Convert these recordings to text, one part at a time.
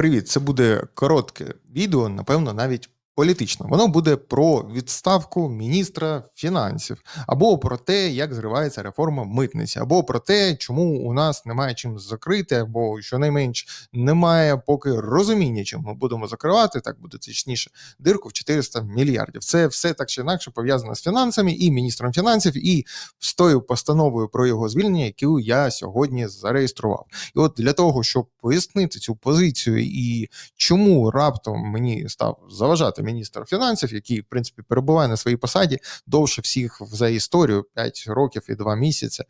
Привіт, це буде коротке відео, напевно, навіть політичне. Воно буде про відставку міністра фінансів, або про те, як зривається реформа митниці, або про те, чому у нас немає чим закрити, або щонайменш немає поки розуміння, чим ми будемо закривати, так буде точніше, дирку в 400 мільярдів. Це все так чи інакше пов'язано з фінансами і міністром фінансів, і з тою постановою про його звільнення, яку я сьогодні зареєстрував. І от для того, щоб пояснити цю позицію і чому раптом мені став заважати міністр фінансів, який в принципі перебуває на своїй посаді довше всіх за історію 5 років і 2 місяці.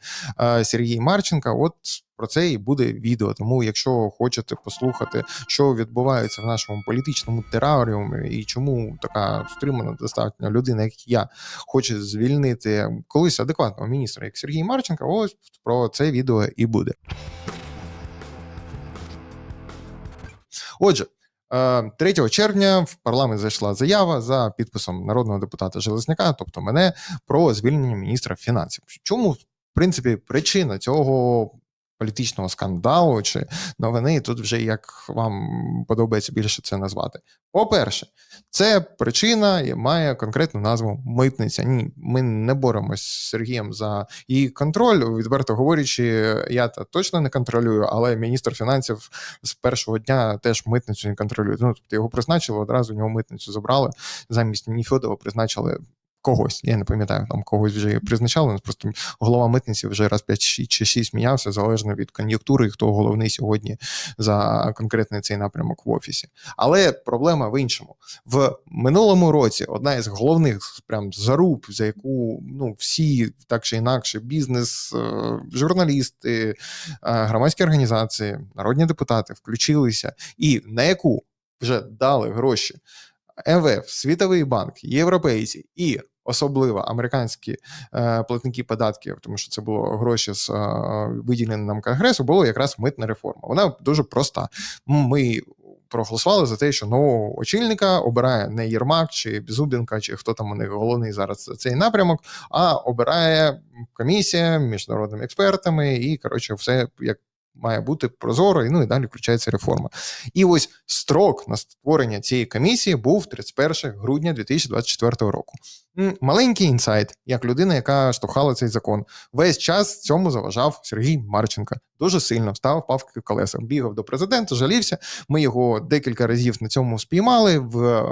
Сергій Марченка. От про це і буде відео. Тому, якщо хочете послухати, що відбувається в нашому політичному тераріумі, і чому така стримана достатньо людина, як я, хоче звільнити колись адекватного міністра, як Сергій Марченка, ось про це відео і буде. Отже. Е, 3 червня в парламент зайшла заява за підписом народного депутата Железняка, тобто мене, про звільнення міністра фінансів. Чому, в принципі, причина цього політичного скандалу чи новини тут вже як вам подобається більше це назвати? По-перше, це причина має конкретну назву митниця. Ні, ми не боремось з Сергієм за її контроль. Відверто говорячи, я та точно не контролюю, але міністр фінансів з першого дня теж митницю не контролює. Ну тобто його призначили одразу. У нього митницю забрали замість Ніфьодова призначили. Когось, я не пам'ятаю, там когось вже призначали. Просто голова митниці вже раз 5 чи 6 мінявся, залежно від кон'юнктури, хто головний сьогодні за конкретний цей напрямок в офісі. Але проблема в іншому. В минулому році одна із головних прям заруб, за яку ну всі так чи інакше, бізнес, е, журналісти, е, громадські організації, народні депутати включилися, і на яку вже дали гроші МВФ, Світовий банк, європейці і особливо американські е, платники податків, тому що це було гроші з е, виділені нам конгресу, було якраз митна реформа. Вона дуже проста. Ми проголосували за те, що нового очільника обирає не Єрмак чи Безубінка, чи хто там у них головний зараз цей напрямок, а обирає комісія між народними експертами, і коротше, все як. Має бути прозоро, і ну і далі включається реформа. І ось строк на створення цієї комісії був 31 грудня 2024 року. Маленький інсайт, як людина, яка штовхала цей закон. Весь час цьому заважав Сергій Марченко. Дуже сильно став павки в колеса. Бігав до президента, жалівся. Ми його декілька разів на цьому спіймали. В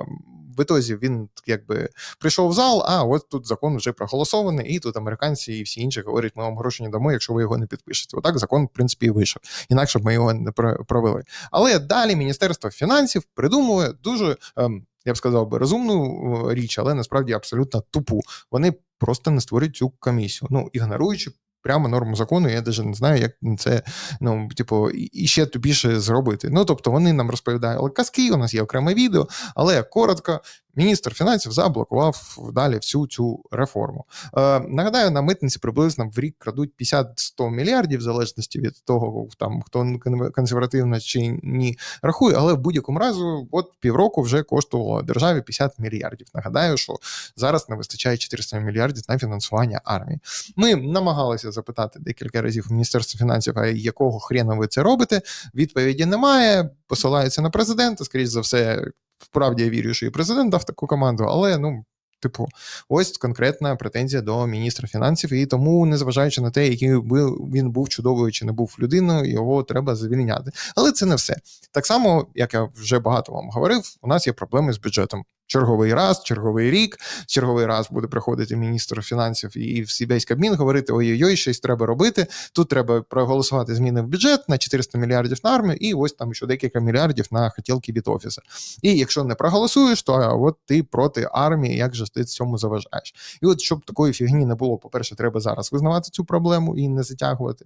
в ітозі він якби прийшов в зал, а от тут закон вже проголосований, і тут американці і всі інші говорять, ми вам гроші не дамо, якщо ви його не підпишете. Отак закон, в принципі, і вийшов. Інакше б ми його не провели. Але далі Міністерство фінансів придумує дуже. Ем, я б сказав би розумну річ, але насправді абсолютно тупу. Вони просто не створюють цю комісію. Ну ігноруючи прямо норму закону, я навіть не знаю, як це ну, типу, і- більше зробити. Ну тобто вони нам розповідають казки, у нас є окреме відео, але коротко. Міністр фінансів заблокував далі всю цю реформу. Е, нагадаю, на митниці приблизно в рік крадуть 50-100 мільярдів, в залежності від того, там хто кон- консервативно чи ні рахує, але в будь-якому разу, от півроку вже коштувало державі 50 мільярдів. Нагадаю, що зараз не вистачає 400 мільярдів на фінансування армії. Ми намагалися запитати декілька разів у Міністерства фінансів, а якого хрена ви це робите? Відповіді немає. Посилаються на президента. Скоріше за все, вправді я вірю, що і президент дав таку команду, але ну. Типу, ось конкретна претензія до міністра фінансів, і тому, незважаючи на те, який він був чудовою чи не був людиною, його треба звільняти. Але це не все. Так само, як я вже багато вам говорив, у нас є проблеми з бюджетом. Черговий раз, черговий рік, черговий раз буде приходити міністр фінансів і всі весь Кабмін говорити: ой-ой-ой, щось треба робити. Тут треба проголосувати зміни в бюджет на 400 мільярдів на армію, і ось там ще декілька мільярдів на хотілки від офісу. І якщо не проголосуєш, то от ти проти армії, як же ти цьому заважаєш? І от щоб такої фігні не було, по-перше, треба зараз визнавати цю проблему і не затягувати.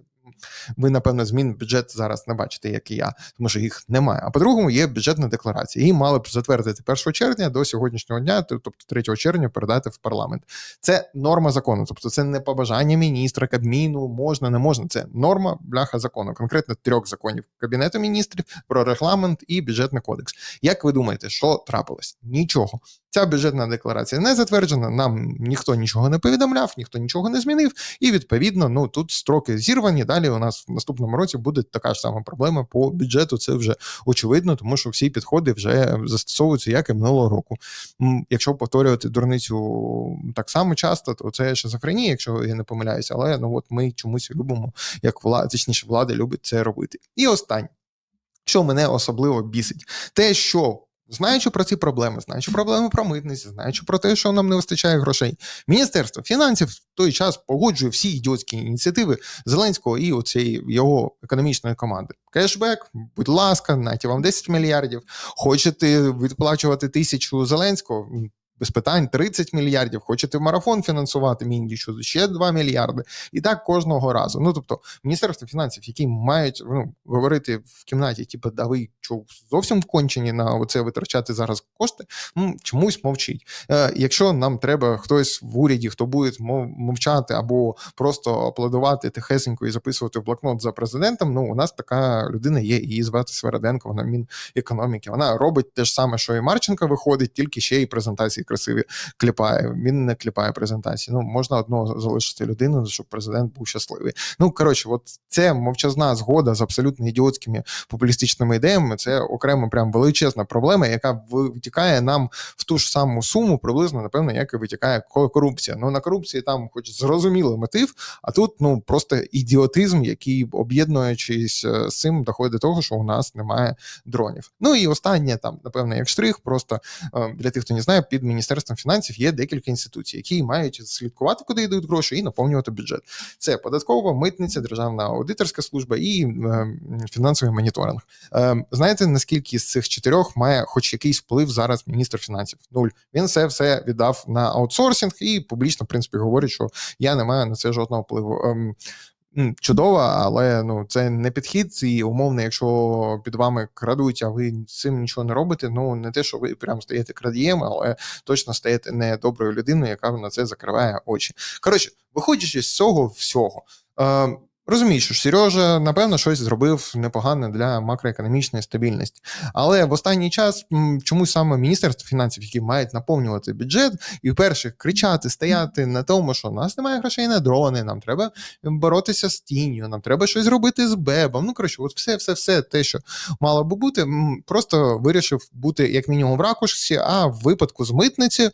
Ви, напевно, змін бюджет зараз не бачите, як і я, тому що їх немає. А по-другому, є бюджетна декларація. Її мали б затвердити 1 червня. До сьогоднішнього дня, тобто 3 червня, передати в парламент. Це норма закону, тобто це не побажання міністра, кабміну, можна, не можна. Це норма бляха закону, конкретно трьох законів кабінету міністрів про регламент і бюджетний кодекс. Як ви думаєте, що трапилось? Нічого. Ця бюджетна декларація не затверджена. Нам ніхто нічого не повідомляв, ніхто нічого не змінив. І відповідно, ну тут строки зірвані. Далі у нас в наступному році буде така ж сама проблема по бюджету. Це вже очевидно, тому що всі підходи вже застосовуються як і минулого року. Якщо повторювати дурницю так само часто, то це шизофренія, якщо я не помиляюся, але ну от ми чомусь любимо, як влада, точніше, влада любить це робити. І останнє, що мене особливо бісить, те, що. Знаючи про ці проблеми, знаючи проблеми про митниці, знаючи про те, що нам не вистачає грошей, міністерство фінансів в той час погоджує всі ідіотські ініціативи Зеленського і оцієї його економічної команди. Кешбек, будь ласка, наті вам 10 мільярдів. Хочете відплачувати тисячу Зеленського? Без питань 30 мільярдів. Хочете в марафон фінансувати Міндічу, ще 2 мільярди. І так кожного разу. Ну тобто, міністерство фінансів, які мають ну, говорити в кімнаті, типу, да ви що зовсім вкончені на оце витрачати зараз кошти, ну, чомусь мовчить. Е, Якщо нам треба хтось в уряді, хто буде мовчати або просто аплодувати тихесенько і записувати в блокнот за президентом. Ну, у нас така людина є, її звати Свереденко, вона мінекономіки. Вона робить те ж саме, що і Марченко виходить, тільки ще й презентації красиві кліпає. Він не кліпає презентації. Ну можна одного залишити людину, щоб президент був щасливий. Ну коротше, от це мовчазна згода з абсолютно ідіотськими популістичними ідеями. Це окремо прям величезна проблема, яка витікає нам в ту ж саму суму, приблизно напевно, як і витікає корупція. Ну на корупції там, хоч зрозумілий мотив, а тут ну просто ідіотизм, який об'єднуючись е, з цим, доходить до того, що у нас немає дронів. Ну і останнє там, напевно, як штрих, просто е, для тих, хто не знає, під Міністерством фінансів є декілька інституцій, які мають слідкувати, куди йдуть гроші, і наповнювати бюджет. Це податкова, митниця, державна аудиторська служба і е, фінансовий моніторинг. Е, знаєте, наскільки з цих чотирьох має хоч якийсь вплив зараз міністр фінансів? Нуль. Він це все віддав на аутсорсинг і публічно, в принципі, говорить, що я не маю на це жодного впливу. Е, чудова, але ну це не підхід. І умовно, якщо під вами крадуть, а ви з цим нічого не робите. Ну не те, що ви прям стаєте крадієм, але точно стаєте не доброю людиною, яка на це закриває очі. Коротше, виходячи з цього всього. Е, Розумію, що Сережа, напевно, щось зробив непогане для макроекономічної стабільності. Але в останній час чомусь саме Міністерство фінансів, які мають наповнювати бюджет, і вперше кричати, стояти на тому, що у нас немає грошей на дрони, нам треба боротися з тінню, нам треба щось робити з бебом. Ну коротше, от все, все, все те, що мало би бути, просто вирішив бути як мінімум в ракушці, а в випадку з митниці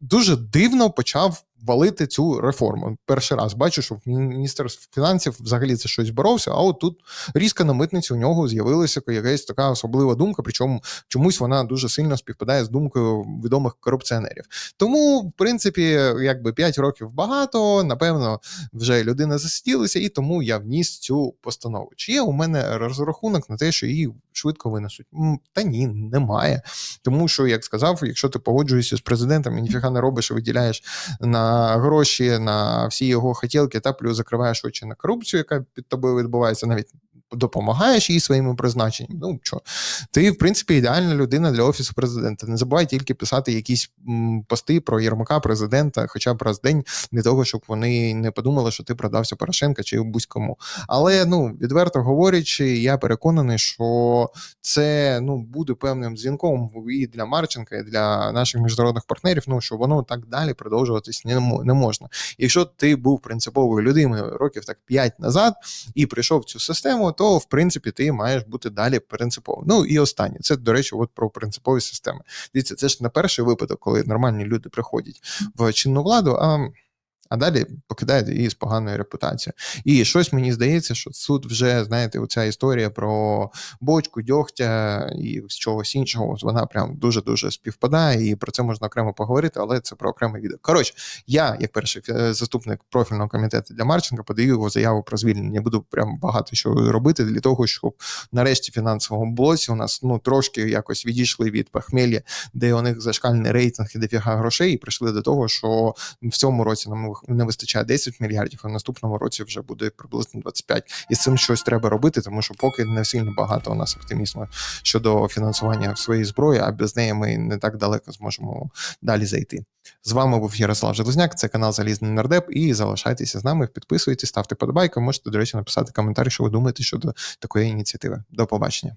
дуже дивно почав валити цю реформу. Перший раз бачу, що в міністерстві фінансів взагалі це щось боровся. А от тут різко на митниці у нього з'явилася якась така особлива думка, причому чомусь вона дуже сильно співпадає з думкою відомих корупціонерів. Тому, в принципі, якби 5 років багато, напевно, вже людина засиділася, і тому я вніс цю постанову. Чи є у мене розрахунок на те, що її швидко винесуть? Та ні, немає. Тому що, як сказав, якщо ти погоджуєшся з президентом і ніфіга не робиш, і виділяєш на гроші на всі його хотілки, та плюс закриваєш очі на корупцію, яка під тобою відбувається, навіть допомагаєш їй своїми призначеннями. Ну що, ти, в принципі, ідеальна людина для офісу президента. Не забувай тільки писати якісь пости про Єрмака президента, хоча б раз в день, для того, щоб вони не подумали, що ти продався Порошенка чи будь-кому. Але ну відверто говорячи, я переконаний, що це ну буде певним дзвінком і для Марченка, і для наших міжнародних партнерів. Ну що воно так далі продовжуватись не, можна. Якщо ти був принциповою людиною років так 5 назад і прийшов в цю систему то в принципі ти маєш бути далі принципово. Ну і останнє, це до речі, от про принципові системи. Дивіться, це ж не перший випадок, коли нормальні люди приходять в чинну владу. а а далі покидають її з поганою репутацією. І щось мені здається, що суд вже, знаєте, оця історія про бочку, дьогтя і з чогось іншого, вона прям дуже-дуже співпадає, і про це можна окремо поговорити, але це про окреме відео. Коротше, я, як перший е, заступник профільного комітету для Марченка, подаю його заяву про звільнення. Буду прям багато що робити для того, щоб нарешті фінансовому блоці у нас ну трошки якось відійшли від похмелля, де у них зашкальний рейтинг і дофіга грошей, і прийшли до того, що в цьому році нам не вистачає 10 мільярдів, а в наступному році вже буде приблизно 25. І з цим щось треба робити, тому що поки не сильно багато у нас оптимізму щодо фінансування своєї зброї, а без неї ми не так далеко зможемо далі зайти. З вами був Ярослав Железняк, це канал Залізний Нардеп. І залишайтеся з нами, підписуйтесь, ставте подобайки. Можете, до речі, написати коментар, що ви думаєте щодо такої ініціативи. До побачення.